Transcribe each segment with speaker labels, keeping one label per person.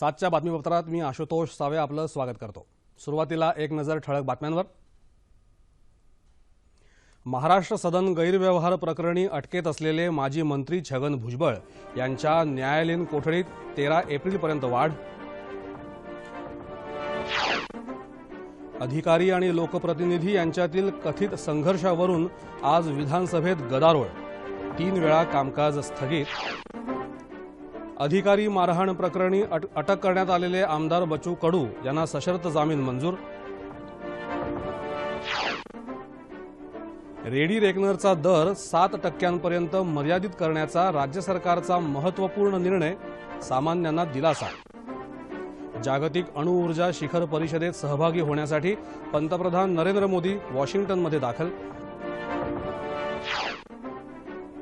Speaker 1: सातच्या बातमीपत्रात मी आशुतोष सावे आपलं स्वागत करतो. सुरुवातीला एक नजर ठळक बातम्यांवर. महाराष्ट्र सदन गैरव्यवहार प्रकरणी अटकेत असलेले माजी मंत्री छगन भुजबळ यांच्या न्यायालयीन कोठडीत तेरा एप्रिलपर्यंत वाढ. अधिकारी आणि लोकप्रतिनिधी यांच्यातील कथित संघर्षावरून आज विधानसभेत गदारोळ. तीन वेळा कामकाज स्थगित. अधिकारी मारहाण प्रकरणी अट- अटक करण्यात आलेले आमदार बचू कडू यांना सशर्त जामीन मंजूर. रेडी रेकनरचा दर सात टक्क्यांपर्यंत मर्यादित करण्याचा राज्य सरकारचा महत्त्वपूर्ण निर्णय सामान्यांना दिलासा. जागतिक अणुऊर्जा शिखर परिषदेत सहभागी होण्यासाठी पंतप्रधान नरेंद्र मोदी वॉशिंग्टनमध्ये दाखल.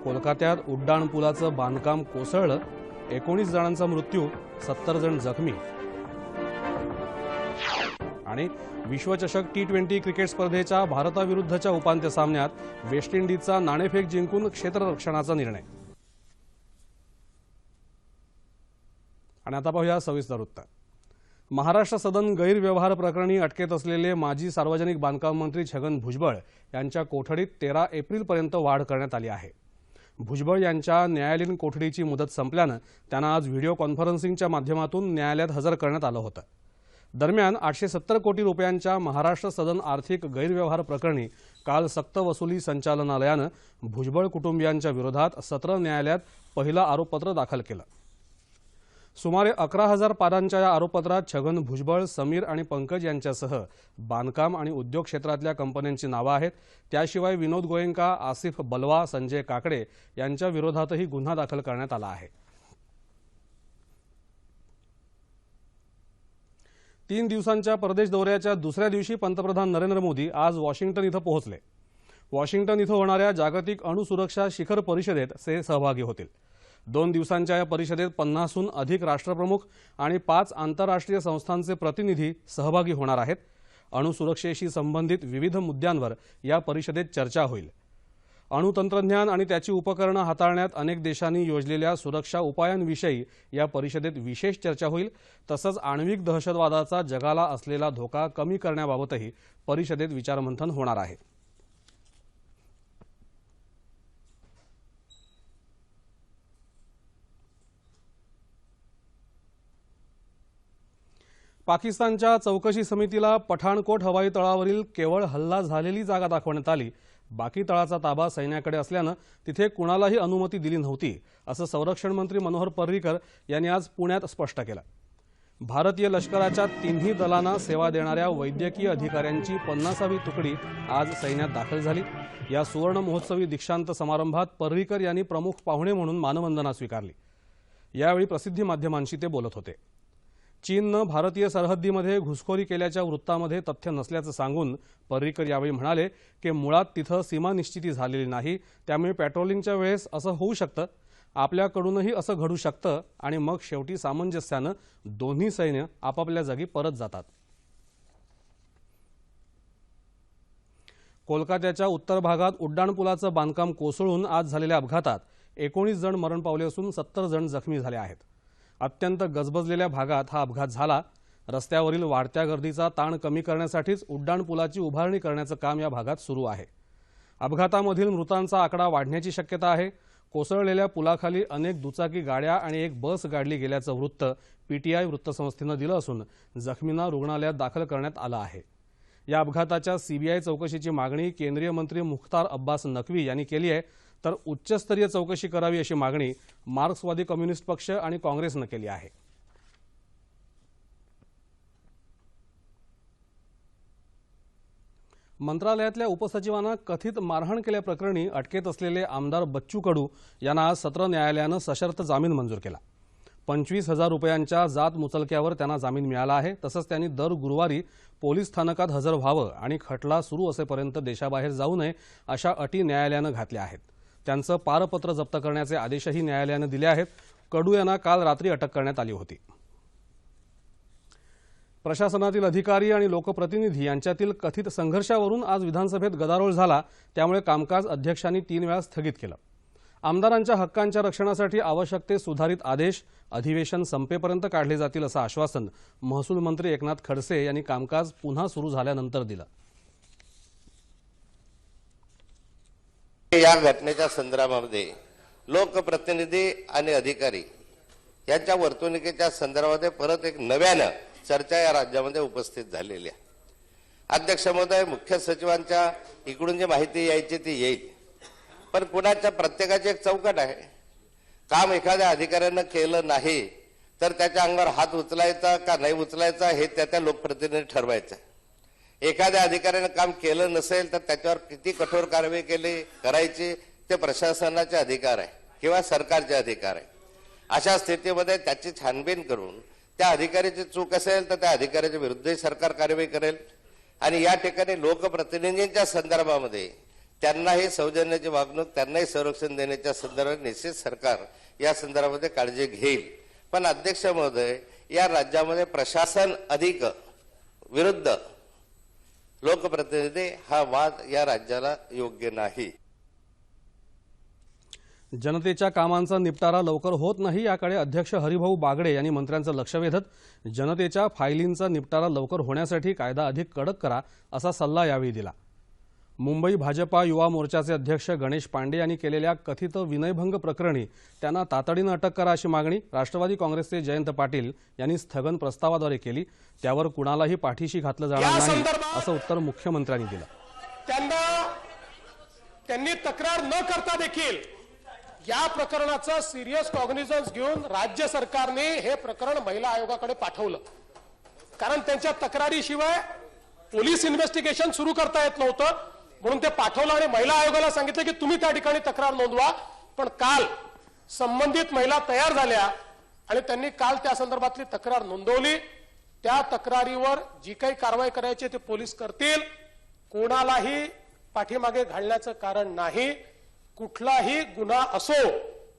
Speaker 1: कोलकात्यात उड्डाणपुलाचं बांधकाम कोसळलं. एकोणीस जणांचा मृत्यू सत्तर जण जखमी. आणि विश्वचषक टी ट्वेंटी क्रिकेट स्पर्धेच्या भारताविरुद्धच्या उपांत्य सामन्यात वेस्ट इंडिजचा नाणेफेक जिंकून क्षेत्ररक्षणाचा निर्णय. आणि आता पाहूया सविस्तर वृत्त महाराष्ट्र सदन गैरव्यवहार प्रकरणी अटकेत असलेले माजी सार्वजनिक बांधकाम मंत्री छगन भुजबळ यांच्या कोठडीत तेरा एप्रिलपर्यंत वाढ करण्यात आली आहे. भुजबळ यांच्या न्यायालयीन कोठडीची मुदत संपल्यानं त्यांना आज व्हिडिओ कॉन्फरन्सिंगच्या माध्यमातून न्यायालयात हजर करण्यात आलं होतं. दरम्यान आठशे सत्तर कोटी रुपयांच्या महाराष्ट्र सदन आर्थिक गैरव्यवहार प्रकरणी काल सक्तवसुली संचालनालयानं भुजबळ कुटुंबियांच्या विरोधात सत्र न्यायालयात पहिलं आरोपपत्र दाखल केलं. सुमारे अकरा हजार पानांच्या या आरोपपत्रात छगन भुजबळ समीर आणि पंकज यांच्यासह बांधकाम आणि उद्योग क्षेत्रातल्या कंपन्यांची नावं आहेत. त्याशिवाय विनोद गोयंका आसिफ बलवा संजय काकडे यांच्या विरोधातही गुन्हा दाखल करण्यात आला आहे. तीन दिवसांच्या परदेश दौऱ्याच्या दुसऱ्या दिवशी पंतप्रधान नरेंद्र मोदी आज वॉशिंग्टन इथं पोहोचले. वॉशिंग्टन इथं होणाऱ्या जागतिक अणुसुरक्षा शिखर परिषदेत ते सहभागी होतील. दोन दिवसांच्या या परिषदेत पन्नासहून अधिक राष्ट्रप्रमुख आणि पाच आंतरराष्ट्रीय संस्थांचे प्रतिनिधी सहभागी होणार आहेत. अणुसुरक्षेशी संबंधित विविध मुद्द्यांवर या परिषदेत चर्चा होईल. अणुतंत्रज्ञान आणि त्याची उपकरणं हाताळण्यात अनेक देशांनी योजलेल्या सुरक्षा उपायांविषयी या परिषदेत विशेष चर्चा होईल. तसंच आण्विक दहशतवादाचा जगाला असलेला धोका कमी करण्याबाबतही परिषदेत विचारमंथन होणार आहे. पाकिस्तानच्या चौकशी समितीला पठाणकोट हवाई तळावरील केवळ हल्ला झालेली जागा दाखवण्यात आली. बाकी तळाचा ताबा सैन्याकडे असल्यानं तिथे कुणालाही अनुमती दिली नव्हती असं संरक्षण मंत्री मनोहर पर्रीकर यांनी आज पुण्यात स्पष्ट केलं. भारतीय लष्कराच्या तिन्ही दलांना सेवा देणाऱ्या वैद्यकीय अधिकाऱ्यांची पन्नासावी तुकडी आज सैन्यात दाखल झाली. या सुवर्ण महोत्सवी दीक्षांत समारंभात पर्रीकर यांनी प्रमुख पाहुणे म्हणून मानवंदना स्वीकारली. यावेळी प्रसिद्धी माध्यमांशी ते बोलत होते. चीननं भारतीय सरहद्दीमध्ये घुसखोरी केल्याच्या वृत्तामध्ये तथ्य नसल्याचं सांगून पर्रिकर यावेळी म्हणाले की मुळात तिथं सीमा निश्चिती झालेली नाही त्यामुळे पॅट्रोलिंगच्या वेळेस असं होऊ शकतं आपल्याकडूनही असं घडू शकतं आणि मग शेवटी सामंजस्यानं दोन्ही सैन्य आपापल्या जागी परत जातात. कोलकात्याच्या उत्तर भागात उड्डाणपुलाचं बांधकाम कोसळून आज झालेल्या अपघातात एकोणीस जण मरण पावले असून सत्तर जण जखमी झाले आहेत. अत्यंत गजबजलेल्या भागात हा अपघात झाला. रस्त्यावरील वाढत्या गर्दीचा ताण कमी करण्यासाठीच उड्डाणपुलाची उभारणी करण्याचं काम या भागात सुरू आहे. अपघातामधील मृतांचा आकडा वाढण्याची शक्यता आहे. कोसळलेल्या पुलाखाली अनेक दुचाकी गाड्या आणि एक बस गाडली गेल्याचं वृत्त पीटीआय वृत्तसंस्थेनं दिलं असून जखमींना रुग्णालयात दाखल करण्यात आलं आहे. या अपघाताच्या सीबीआय चौकशीची मागणी केंद्रीय मंत्री मुख्तार अब्बास नक्वी यांनी केली आहे. तर उच्चस्तरीय चौकशी करावी अशी मागणी मार्क्सवादी कम्युनिस्ट पक्ष आणि काँग्रेसनं केली आहे. मंत्रालयातल्या उपसचिवांना कथित मारहाण केल्याप्रकरणी अटकेत असलेले आमदार बच्चू कडू यांना आज सत्र न्यायालयानं सशर्त जामीन मंजूर केला. पंचवीस हजार रुपयांच्या जात मुचलक्यावर त्यांना जामीन मिळाला आहे तसंच त्यांनी दर गुरुवारी पोलीस स्थानकात हजर व्हावं आणि खटला सुरू असेपर्यंत देशाबाहेर जाऊ नये अशा अटी न्यायालयानं घातल्या आहेत. त्यांचं पारपत्र जप्त करण्याचे आदेशही न्यायालयानं दिले आहेत. कडू यांना काल रात्री अटक करण्यात आली होती. प्रशासनातील अधिकारी आणि लोकप्रतिनिधी यांच्यातील कथित संघर्षावरून आज विधानसभेत गदारोळ झाला त्यामुळे कामकाज अध्यक्षांनी तीन वेळा स्थगित केलं. आमदारांच्या हक्कांच्या रक्षणासाठी आवश्यक ते सुधारित आदेश अधिवेशन संपेपर्यंत काढले जातील असं आश्वासन महसूल मंत्री एकनाथ खडसे यांनी कामकाज पुन्हा सुरू झाल्यानंतर दिलं.
Speaker 2: या घटनेच्या संदर्भामध्ये लोकप्रतिनिधी आणि अधिकारी यांच्या वर्तणुकीच्या संदर्भामध्ये परत एक नव्यानं चर्चा या राज्यामध्ये उपस्थित झालेली आहे. अध्यक्ष महोदय मुख्य सचिवांच्या इकडून जी माहिती यायची ती येईल. पण कुणाच्या प्रत्येकाची एक चौकट आहे. काम एखाद्या अधिकाऱ्यानं केलं नाही तर त्याच्या अंगावर हात उचलायचा का नाही उचलायचा हे त्या त्या लोकप्रतिनिधी ठरवायचं एखाद्या अधिकाऱ्यानं काम केलं नसेल तर त्याच्यावर किती कठोर कारवाई केली करायची ते प्रशासनाचे अधिकार आहे किंवा सरकारचे अधिकार आहे. अशा स्थितीमध्ये त्याची छानबीन करून त्या अधिकाऱ्याची चूक असेल तर त्या अधिकाऱ्याच्या विरुद्धही सरकार कारवाई करेल. आणि या ठिकाणी लोकप्रतिनिधींच्या संदर्भामध्ये त्यांनाही सौजन्याची वागणूक त्यांनाही संरक्षण देण्याच्या संदर्भात निश्चित सरकार या संदर्भामध्ये काळजी घेईल. पण अध्यक्ष महोदय या राज्यामध्ये प्रशासन अधिक विरुद्ध लोकप्रतिनिधी हा वाद या राज्याला योग्य नाही.
Speaker 1: जनतेच्या कामांचा निपटारा लवकर होत नाही याकडे अध्यक्ष हरिभाऊ बागडे यांनी मंत्र्यांचं लक्ष वेधत जनतेच्या फायलींचा निपटारा लवकर होण्यासाठी कायदा अधिक कडक करा असा सल्ला यावेळी दिला. मुंबई भाजपा युवा मोर्चाचे अध्यक्ष गणेश पांडे यांनी केलेल्या कथित विनयभंग प्रकरणी त्यांना तातडीनं अटक करा अशी मागणी राष्ट्रवादी काँग्रेसचे जयंत पाटील यांनी स्थगन प्रस्तावाद्वारे केली. त्यावर कुणालाही पाठीशी घातलं जाणार नाही असं उत्तर मुख्यमंत्र्यांनी दिलं.
Speaker 3: त्यांना त्यांनी तक्रार न करता देखील या प्रकरणाचं सिरियस कॉग्निझन्स घेऊन राज्य सरकारने हे प्रकरण महिला आयोगाकडे पाठवलं. कारण त्यांच्या तक्रारीशिवाय पोलीस इन्व्हेस्टिगेशन सुरू करता येत नव्हतं. म्हणून ते पाठवलं आणि महिला आयोगाला सांगितलं की तुम्ही त्या ठिकाणी तक्रार नोंदवा. पण काल संबंधित महिला तयार झाल्या आणि त्यांनी काल त्या संदर्भातली तक्रार नोंदवली. त्या तक्रारीवर जी काही कारवाई करायची ते पोलीस करतील. कोणालाही पाठीमागे घालण्याचं कारण नाही. कुठलाही गुन्हा असो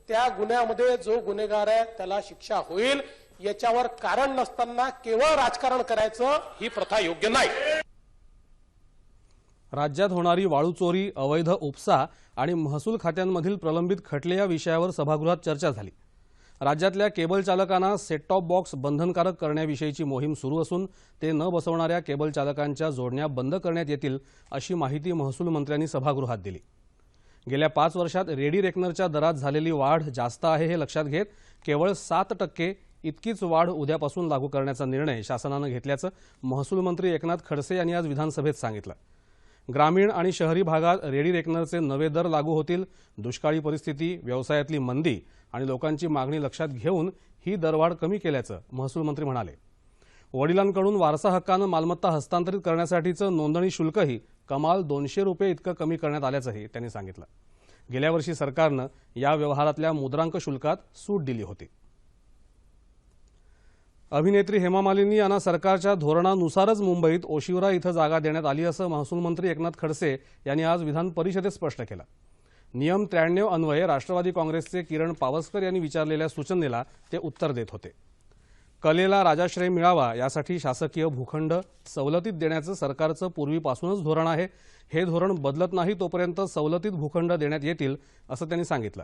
Speaker 3: त्या गुन्ह्यामध्ये जो गुन्हेगार आहे त्याला शिक्षा होईल. याच्यावर कारण नसताना केवळ राजकारण करायचं ही प्रथा योग्य नाही.
Speaker 1: राज्यात होणारी वाळू चोरी अवैध उपसा आणि महसूल खात्यांमधील प्रलंबित खटले या विषयावर सभागृहात चर्चा झाली. राज्यातल्या केबल चालकांना सेट टॉप बॉक्स बंधनकारक करण्याविषयीची मोहीम सुरू असून ते न बसवणाऱ्या केबल चालकांच्या जोडण्या बंद करण्यात येतील अशी माहिती महसूल मंत्र्यांनी सभागृहात दिली. गेल्या पाच वर्षात रेडी रेकनरच्या दरात झालेली वाढ जास्त आहे हे लक्षात घेत केवळ सात टक्के इतकीच वाढ उद्यापासून लागू करण्याचा निर्णय शासनानं घेतल्याचं महसूल मंत्री एकनाथ खडसे यांनी आज विधानसभेत सांगितलं. ग्रामीण आणि शहरी भागात रेडी रेकनरचे नवे दर लागू होतील दुष्काळी परिस्थिती व्यवसायातली मंदी आणि लोकांची मागणी लक्षात घेऊन ही दरवाढ कमी केल्याचं महसूल मंत्री म्हणाले. वडिलांकडून वारसा हक्कानं मालमत्ता हस्तांतरित करण्यासाठीचं नोंदणी शुल्कही कमाल दोनशे रुपये इतकं कमी करण्यात आल्याचंही त्यांनी सांगितलं. गेल्या वर्षी सरकारनं या व्यवहारातल्या मुद्रांक शुल्कात सूट दिली होती. अभिनेत्री हेमा मालिनी यांना सरकारच्या धोरणानुसारच मुंबईत ओशिवरा इथं जागा देण्यात आली असं महसूल मंत्री एकनाथ खडसे यांनी आज विधान परिषदेत स्पष्ट केलं. नियम त्र्याण्णव अन्वये राष्ट्रवादी काँग्रेसचे किरण पावसकर यांनी विचारलेल्या सूचनेला ते उत्तर देत होते. कलेला राजाश्रय मिळावा यासाठी शासकीय भूखंड सवलतीत देण्याचं सरकारचं पूर्वीपासूनच धोरण आहे. हे धोरण बदलत नाही तोपर्यंत सवलतीत भूखंड देण्यात येतील असं त्यांनी सांगितलं.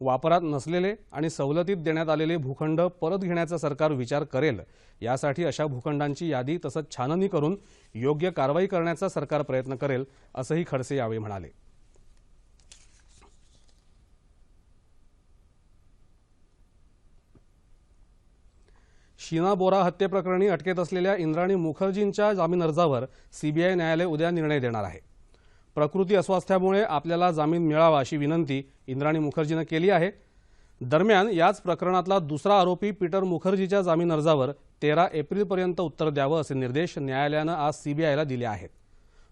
Speaker 1: वापरात नसलेले आणि सवलतीत देण्यात आलेले भूखंड परत घेण्याचा सरकार विचार करेल यासाठी अशा भूखंडांची यादी तसंच छाननी करून योग्य कारवाई करण्याचा सरकार प्रयत्न करेल असंही खडसे यावेळी म्हणाले. शीना बोरा हत्येप्रकरणी अटकेत असलेल्या इंद्राणी मुखर्जींच्या जामीन अर्जावर सीबीआय न्यायालय उद्या निर्णय देणार आहे. प्रकृती अस्वास्थ्यामुळे आपल्याला जामीन मिळावा अशी विनंती इंद्राणी मुखर्जीनं केली आहे. दरम्यान याच प्रकरणातला दुसरा आरोपी पीटर मुखर्जीच्या जामीन अर्जावर तेरा एप्रिलपर्यंत उत्तर द्यावं असे निर्देश न्यायालयानं आज सीबीआयला दिले आहेत.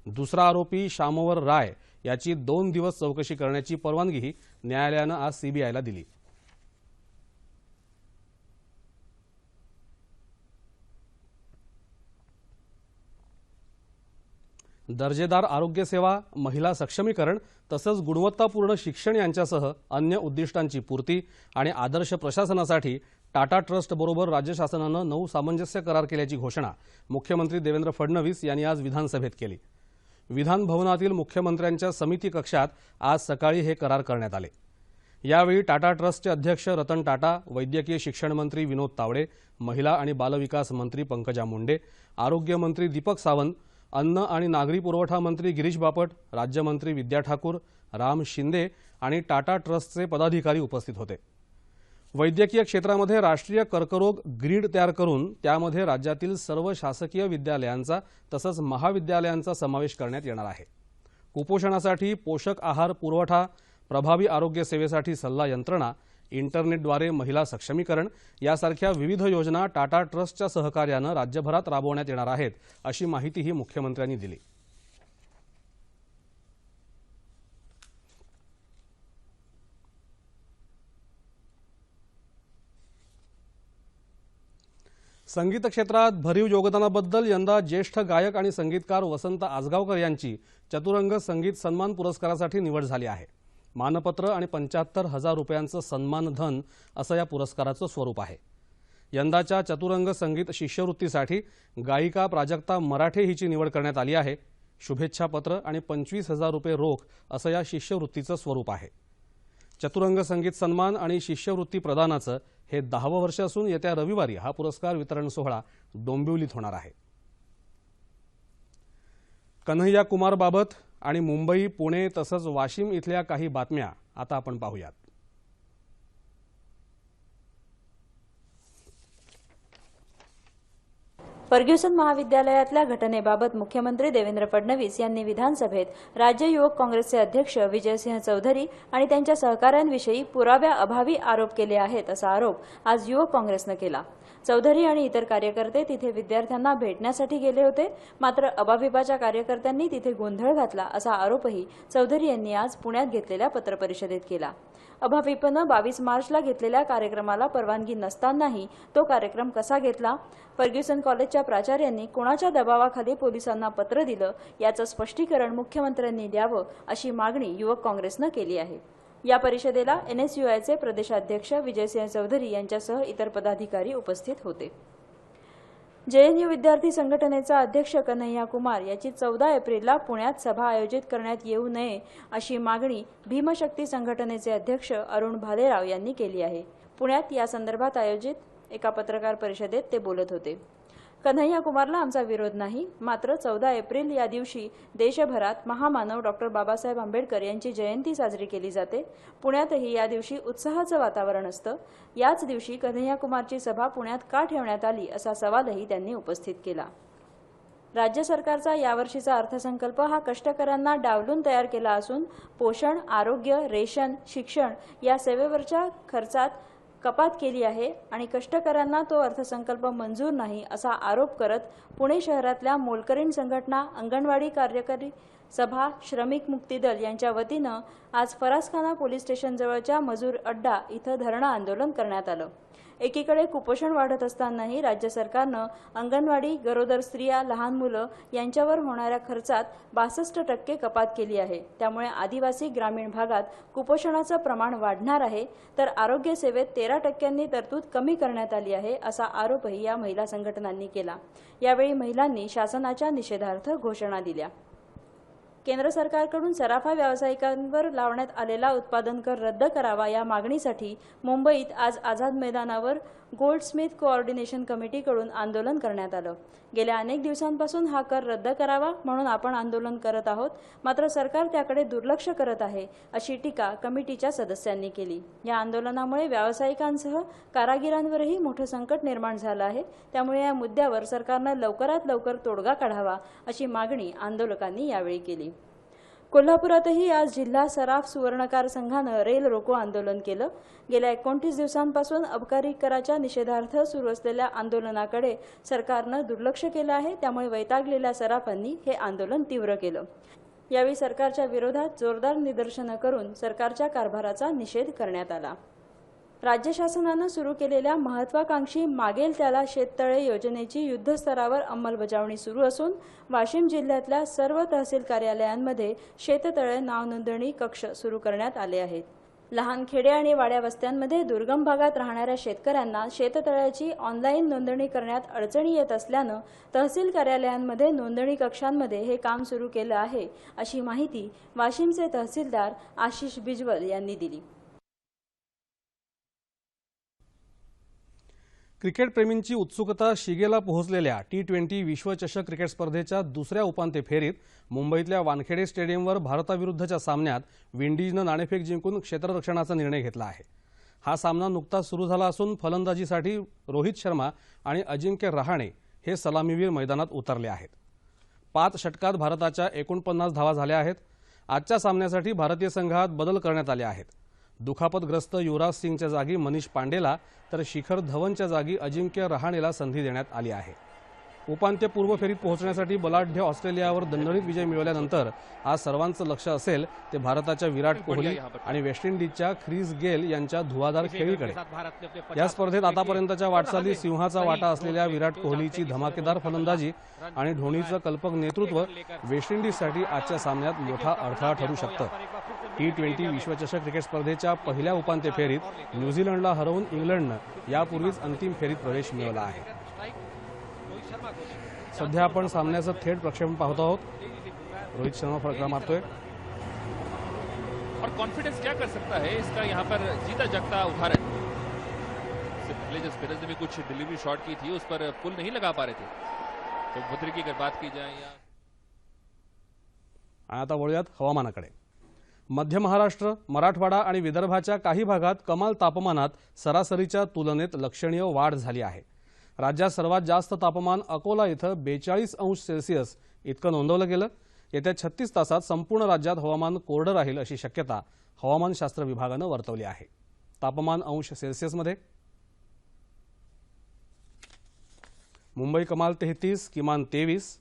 Speaker 1: दुसरा आरोपी शामोवर राय याची दोन दिवस चौकशी करण्याची परवानगीही न्यायालयानं आज सीबीआयला दिली. दर्जेदार आरोग्यसेवा महिला सक्षमीकरण तसंच गुणवत्तापूर्ण शिक्षण यांच्यासह अन्य उद्दिष्टांची पूर्ती आणि आदर्श प्रशासनासाठी टाटा ट्रस्टबरोबर राज्य शासनानं नऊ सामंजस्य करार केल्याची घोषणा मुख्यमंत्री देवेंद्र फडणवीस यांनी आज विधानसभेत केली. विधान भवनातील मुख्यमंत्र्यांच्या समिती कक्षात आज सकाळी हे करार करण्यात आले. यावेळी टाटा ट्रस्टचे अध्यक्ष रतन टाटा वैद्यकीय शिक्षण मंत्री विनोद तावडे महिला आणि बालविकास मंत्री पंकजा मुंडे आरोग्यमंत्री दीपक सावंत अन्न आणि नागरी पुरवठा मंत्री गिरीश बापट राज्यमंत्री विद्या ठाकूर राम शिंदे आणि टाटा ट्रस्टचे पदाधिकारी उपस्थित होते. वैद्यकीय क्षेत्रामध्ये राष्ट्रीय कर्करोग ग्रीड तयार करून त्यामध्ये राज्यातील सर्व शासकीय विद्यालयांचा तसंच महाविद्यालयांचा समावेश करण्यात येणार आहे. कुपोषणासाठी पोषक आहार पुरवठा प्रभावी आरोग्य सेवेसाठी सल्ला यंत्रणा इंटरनेटद्वारे महिला सक्षमीकरण यासारख्या विविध योजना टाटा ट्रस्टच्या सहकार्यानं राज्यभरात राबवण्यात येणार आहेत अशी माहितीही मुख्यमंत्र्यांनी दिली. संगीत क्षेत्रात भरीव योगदानाबद्दल यंदा ज्येष्ठ गायक आणि संगीतकार वसंत आजगावकर यांची चतुरंग संगीत सन्मान पुरस्कारासाठी निवड झाली आहे. मानपत्र आणि पंच्याहत्तर हजार रुपयांचं सन्मान धन असं या पुरस्काराचं स्वरूप आहे. यंदाच्या चतुरंग संगीत शिष्यवृत्तीसाठी गायिका प्राजक्ता मराठे हिची निवड करण्यात आली आहे. शुभेच्छापत्र आणि पंचवीस हजार रुपये रोख असं या शिष्यवृत्तीचं स्वरूप आहे. चतुरंग संगीत सन्मान आणि शिष्यवृत्ती प्रदानाचं हे दहावं वर्ष असून येत्या रविवारी हा पुरस्कार वितरण सोहळा डोंबिवलीत होणार आहे. कन्हैया कुमारबाबत आणि मुंबई पुणे तसंच वाशिम इथल्या काही बातम्या आता आपण पाहूयात.
Speaker 4: फर्ग्युसन महाविद्यालयातल्या घटनेबाबत मुख्यमंत्री देवेंद्र फडणवीस यांनी विधानसभेत राज्य युवक काँग्रेसचे अध्यक्ष विजयसिंह चौधरी आणि त्यांच्या सहकाऱ्यांविषयी पुराव्याअभावी आरोप केले आहेत असा आरोप आज युवक काँग्रेसनं केला. चौधरी आणि इतर कार्यकर्ते तिथे विद्यार्थ्यांना भेटण्यासाठी गेले होते मात्र अभाविपाच्या कार्यकर्त्यांनी तिथे गोंधळ घातला असा आरोपही चौधरी यांनी आज पुण्यात घेतलेल्या पत्रपरिषदेत केला. अभाविपनं बावीस मार्चला घेतलेल्या कार्यक्रमाला परवानगी नसतानाही तो कार्यक्रम कसा घेतला? फर्ग्युसन कॉलेजच्या प्राचार्यांनी कोणाच्या दबावाखाली पोलिसांना पत्र दिलं याचं स्पष्टीकरण मुख्यमंत्र्यांनी द्यावं अशी मागणी युवक काँग्रेसनं केली आहे. या परिषदेला एनएसयूआयचे प्रदेशाध्यक्ष विजयसिंह चौधरी यांच्यासह इतर पदाधिकारी उपस्थित होते. जेएनयू विद्यार्थी संघटनेचा अध्यक्ष कन्हैया कुमार याची चौदा एप्रिलला पुण्यात सभा आयोजित करण्यात येऊ नये अशी मागणी भीमशक्ती संघटनेचे अध्यक्ष अरुण भालेराव यांनी केली आहे. पुण्यात या संदर्भात आयोजित एका पत्रकार परिषदेत ते बोलत होते. कन्हैया कुमारला आमचा विरोध नाही. मात्र चौदा एप्रिल या दिवशी देशभरात महामानव डॉक्टर बाबासाहेब आंबेडकर यांची जयंती साजरी केली जाते. पुण्यातही या दिवशी उत्साहाचं वातावरण असतं. याच दिवशी कन्हैया कुमारची सभा पुण्यात का ठेवण्यात आली असा सवालही त्यांनी उपस्थित केला. राज्य सरकारचा यावर्षीचा अर्थसंकल्प हा कष्टकऱ्यांना डावलून तयार केला असून पोषण आरोग्य रेशन शिक्षण या सेवेवरच्या खर्चात कपात केली आहे आणि कष्टकऱ्यांना तो अर्थसंकल्प मंजूर नाही असा आरोप करत पुणे शहरातल्या मोलकरीण संघटना अंगणवाडी कार्यकारी सभा श्रमिक मुक्ती दल यांच्या वतीनं आज फरासखाना पोलीस स्टेशनजवळच्या मजूर अड्डा इथं धरणं आंदोलन करण्यात आलं. एकीकडे कुपोषण वाढत असतानाही राज्य सरकारनं अंगणवाडी गरोदर स्त्रिया लहान मुलं यांच्यावर होणाऱ्या खर्चात बासष्ट टक्के कपात केली आहे. त्यामुळे आदिवासी ग्रामीण भागात कुपोषणाचं प्रमाण वाढणार आहे. तर आरोग्य सेवेत तेरा टक्क्यांनी तरतूद कमी करण्यात आली आहे असा आरोपही या महिला संघटनांनी केला. यावेळी महिलांनी शासनाच्या निषेधार्थ घोषणा दिल्या. केंद्र सरकारकडून सराफा व्यावसायिकांवर लावण्यात आलेला उत्पादन कर रद्द करावा या मागणीसाठी मुंबईत आज आझाद मैदानावर गोल्डस्मिथ कोऑर्डिनेशन कमिटीकडून आंदोलन करण्यात आलं. गेल्या अनेक दिवसांपासून हा कर रद्द करावा म्हणून आपण आंदोलन करत आहोत मात्र सरकार त्याकडे दुर्लक्ष करत आहे अशी टीका कमिटीच्या सदस्यांनी केली. या आंदोलनामुळे व्यावसायिकांसह कारागिरांवरही मोठं संकट निर्माण झालं आहे. त्यामुळे या मुद्द्यावर सरकारनं लवकरात लवकर तोडगा काढावा अशी मागणी आंदोलकांनी यावेळी केली. कोल्हापुरातही आज जिल्हा सराफ सुवर्णकार संघानं रेल रोको आंदोलन केलं. गेल्या एकोणतीस दिवसांपासून अबकारी कराच्या निषेधार्थ सुरू असलेल्या आंदोलनाकडे सरकारनं दुर्लक्ष केलं आहे. त्यामुळे वैतागलेल्या सराफांनी हे आंदोलन तीव्र केलं. यावेळी सरकारच्या विरोधात जोरदार निदर्शनं करून सरकारच्या कारभाराचा निषेध करण्यात आला. राज्य शासनानं सुरू केलेल्या महत्वाकांक्षी मागेल त्याला शेततळे योजनेची युद्धस्तरावर अंमलबजावणी सुरू असून वाशिम जिल्ह्यातल्या सर्व तहसील कार्यालयांमध्ये शेततळे नाव नोंदणी कक्ष सुरू करण्यात आले आहेत. लहान खेडे आणि वाड्या वस्त्यांमध्ये दुर्गम भागात राहणाऱ्या शेतकऱ्यांना शेततळ्याची ऑनलाईन नोंदणी करण्यात अडचणी येत असल्यानं तहसील कार्यालयांमध्ये नोंदणी कक्षांमध्ये हे काम सुरू केलं आहे अशी माहिती वाशिमचे तहसीलदार आशिष बिजवल यांनी दिली.
Speaker 1: क्रिकेटप्रेमींची उत्सुकता शिगेला पोहोचलेल्या टी ट्वेंटी विश्वचषक क्रिकेट स्पर्धेच्या दुसऱ्या उपांत्य फेरीत मुंबईतल्या वानखेडे स्टेडियमवर भारताविरुद्धच्या सामन्यात विंडीजनं नाणेफेक जिंकून क्षेत्ररक्षणाचा निर्णय घेतला आहे. हा सामना नुकताच सुरू झाला असून फलंदाजीसाठी रोहित शर्मा आणि अजिंक्य रहाणे हे सलामीवीर मैदानात उतरले आहेत. पाच षटकात भारताच्या एकोणपन्नास धावा झाल्या आहेत. आजच्या सामन्यासाठी भारतीय संघात बदल करण्यात आले आहेत. दुखापतग्रस्त युवराज सिंगच्या जागी मनीष पांडेला तर शिखर धवनच्या जागी अजिंक्य रहाणेला संधी देण्यात आली आहे. उपांत्यपूर्व फेरीत पोहोचण्यासाठी बलाढ्य ऑस्ट्रेलियावर दणदणीत विजय मिळवल्यानंतर आज सर्वांचं लक्ष असेल ते भारताच्या विराट कोहली आणि वेस्ट इंडिजच्या ख्रिस गेल यांच्या धुवाधार खेळीकडे. या स्पर्धेत आतापर्यंतच्या वाटचाली सिंहाचा वाटा असलेल्या विराट कोहलीची धमाकेदार फलंदाजी आणि धोनीचं कल्पक नेतृत्व वेस्ट इंडिजसाठी आजच्या सामन्यात मोठा अडथळा ठरू शकतं. टी ट्वेंटी विश्वचषक क्रिकेट स्पर्धेच्या पहिल्या उपांत्य फेरीत न्यूझीलंडला हरवून इंग्लंडनं यापूर्वीच अंतिम फेरीत प्रवेश मिळवला आहे. सध्या आपण सामन्याचं थेट प्रक्षेपण पाहत आहोत. रोहित शर्मा फटका मारतोय.
Speaker 5: और कॉन्फिडेंस क्या कर सकता है? इसका यहाँ पर जीता जगता उदाहरण. इससे पहले जो स्पिनर्स ने भी कुछ डिलीवरी शॉट की थी उस पर पुल नहीं लगा पा रहे थे। तो मुद्रे की अगर बात की जाए या
Speaker 1: आणि आता वळूयात हवामानाकडे. मध्य महाराष्ट्र मराठवाडा आणि विदर्भाच्या काही भागात कमाल तापमानात सरासरीच्या तुलनेत लक्षणीय वाढ झाली आहे. राज्यात सर्वात जास्त तापमान अकोला इथं बेचाळीस अंश सेल्सिअस इतकं नोंदवलं गेलं. येत्या छत्तीस तासात संपूर्ण राज्यात हवामान कोरडं राहील अशी शक्यता हवामानशास्त्र विभागानं वर्तवली आहे. तापमान अंश सेल्सिअसमध्ये. मुंबई कमाल तेहतीस किमान तेवीस.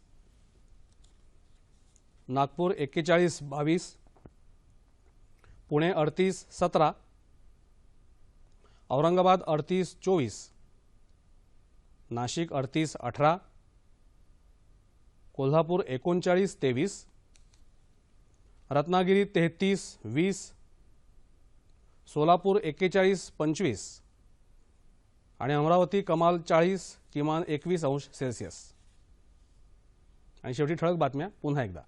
Speaker 1: नागपूर एक्केचाळीस बावीस. पुणे अडतीस सतरा. औरंगाबाद अडतीस चोवीस. नाशिक अडतीस अठरा. कोल्हापूर एकोणचाळीस तेवीस. रत्नागिरी तेहतीस वीस. सोलापूर एक्केचाळीस पंचवीस. आणि अमरावती कमाल चाळीस किमान एकवीस अंश सेल्सिअस. आणि शेवटी ठळक बातम्या पुन्हा एकदा.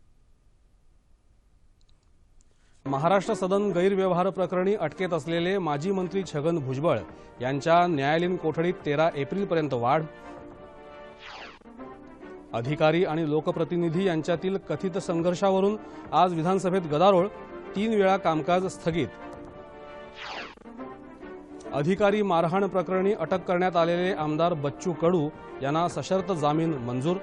Speaker 1: महाराष्ट्र सदन गैरव्यवहार प्रकरणी अटकेत असलेले माजी मंत्री छगन भुजबळ यांच्या न्यायालयीन कोठडीत तेरा एप्रिलपर्यंत वाढ. अधिकारी आणि लोकप्रतिनिधी यांच्यातील कथित संघर्षावरून आज विधानसभेत गदारोळ तीन वेळा कामकाज स्थगित. अधिकारी मारहाण प्रकरणी अटक करण्यात आलेले आमदार बच्चू कडू यांना सशर्त जामीन मंजूर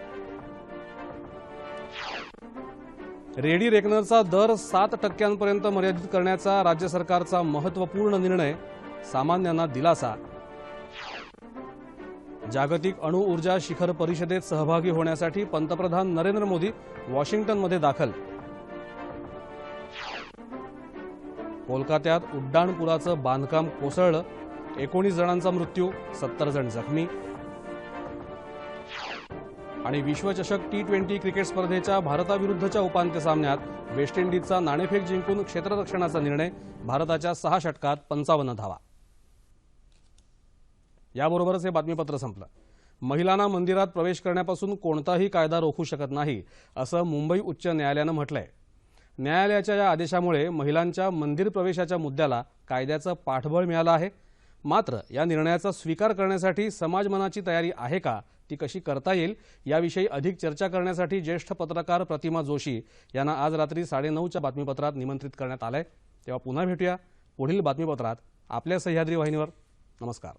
Speaker 1: रेडी रेकनरचा दर सात टक्क्यांपर्यंत मर्यादित करण्याचा राज्य सरकारचा महत्त्वपूर्ण निर्णय सामान्यांना दिलासा. जागतिक अणुऊर्जा शिखर परिषदेत सहभागी होण्यासाठी पंतप्रधान नरेंद्र मोदी वॉशिंग्टनमध्ये दाखल. कोलकात्यात उड्डाणपुराचं बांधकाम कोसळलं एकोणीस जणांचा मृत्यू सत्तर जण जखमी. आणि विश्वचषक टी ट्वेंटी क्रिकेट स्पर्धेच्या भारताविरुद्धच्या उपांत्य सामन्यात वेस्ट इंडिजचा नाणेफेक जिंकून क्षेत्ररक्षणाचा निर्णय भारताच्या सहा षटकात पंचावन्न धावा. याबरोबरच हे बातमीपत्र संपलं. महिलांना मंदिरात प्रवेश करण्यापासून कोणताही कायदा रोखू शकत नाही असं मुंबई उच्च न्यायालयानं म्हटलंय. न्यायालयाच्या या आदेशामुळे महिलांच्या मंदिर प्रवेशाच्या मुद्द्याला कायद्याचं पाठबळ मिळालं आहे. मात्र या निर्णयाचा स्वीकार करण्यासाठी समाजमनाची तयारी आहे का ती कशी करता येईल याविषयी अधिक चर्चा करण्यासाठी ज्येष्ठ पत्रकार प्रतिमा जोशी यांना आज रात्री साडेनऊच्या बातमीपत्रात निमंत्रित करण्यात आलंय. तेव्हा पुन्हा भेटूया. पुढील बातमीपत्रात आपल्या सह्याद्री वाहिनीवर. नमस्कार.